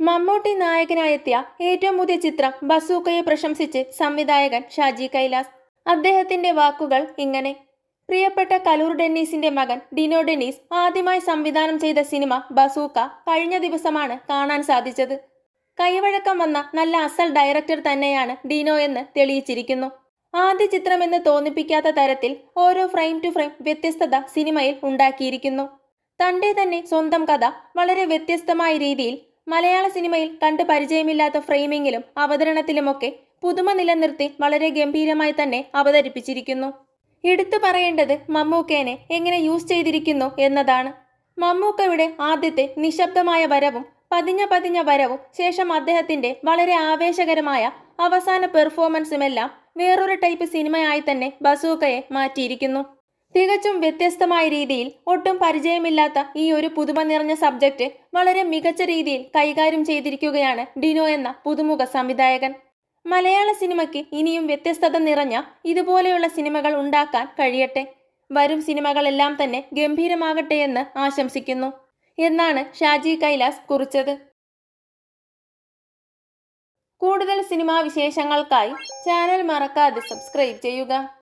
മമ്മൂട്ടി നായകനായെത്തിയ ഏറ്റവും പുതിയ ചിത്രം ബസൂക്കയെ പ്രശംസിച്ച് സംവിധായകൻ ഷാജി കൈലാസ്. അദ്ദേഹത്തിന്റെ വാക്കുകൾ ഇങ്ങനെ. പ്രിയപ്പെട്ട കലൂർ ഡെന്നീസിന്റെ മകൻ ഡിനോ ഡെന്നീസ് ആദ്യമായി സംവിധാനം ചെയ്ത സിനിമ ബസൂക്ക കഴിഞ്ഞ ദിവസമാണ് കാണാൻ സാധിച്ചത്. കൈവഴക്കം വന്ന നല്ല അസൽ ഡയറക്ടർ തന്നെയാണ് ഡിനോ എന്ന് തെളിയിച്ചിരിക്കുന്നു. ആദ്യ ചിത്രമെന്ന് തോന്നിപ്പിക്കാത്ത തരത്തിൽ ഓരോ ഫ്രെയിം ടു ഫ്രെയിം വ്യത്യസ്തത സിനിമയിൽ ഉണ്ടാക്കിയിരിക്കുന്നു. തന്റെ തന്നെ സ്വന്തം കഥ വളരെ വ്യത്യസ്തമായ രീതിയിൽ മലയാള സിനിമയിൽ കണ്ട് പരിചയമില്ലാത്ത ഫ്രെയിമിങ്ങിലും അവതരണത്തിലുമൊക്കെ പുതുമ നിലനിർത്തി വളരെ ഗംഭീരമായി തന്നെ അവതരിപ്പിച്ചിരിക്കുന്നു. എടുത്തു പറയേണ്ടത് മമ്മൂക്കേനെ എങ്ങനെ യൂസ് ചെയ്തിരിക്കുന്നു എന്നതാണ്. മമ്മൂക്കയുടെ ആദ്യത്തെ നിശബ്ദമായ വരവും പതിഞ്ഞ പതിഞ്ഞ വരവും ശേഷം അദ്ദേഹത്തിന്റെ വളരെ ആവേശകരമായ അവസാന പെർഫോമൻസുമെല്ലാം വേറൊരു ടൈപ്പ് സിനിമയായി തന്നെ ബസൂക്കയെ മാറ്റിയിരിക്കുന്നു. തികച്ചും വ്യത്യസ്തമായ രീതിയിൽ ഒട്ടും പരിചയമില്ലാത്ത ഈ ഒരു പുതുമ നിറഞ്ഞ സബ്ജക്റ്റ് വളരെ മികച്ച രീതിയിൽ കൈകാര്യം ചെയ്തിരിക്കുകയാണ് ഡിനോ എന്ന പുതുമുഖ സംവിധായകൻ. മലയാള സിനിമയ്ക്ക് ഇനിയും വ്യത്യസ്തത നിറഞ്ഞ ഇതുപോലെയുള്ള സിനിമകൾ ഉണ്ടാക്കാൻ കഴിയട്ടെ. വരും സിനിമകളെല്ലാം തന്നെ ഗംഭീരമാകട്ടെ എന്ന് ആശംസിക്കുന്നു. എന്നാണ് ഷാജി കൈലാസ് കുറിച്ചത്. കൂടുതൽ സിനിമാ വിശേഷങ്ങൾക്കായി ചാനൽ മറക്കാതെ സബ്സ്ക്രൈബ് ചെയ്യുക.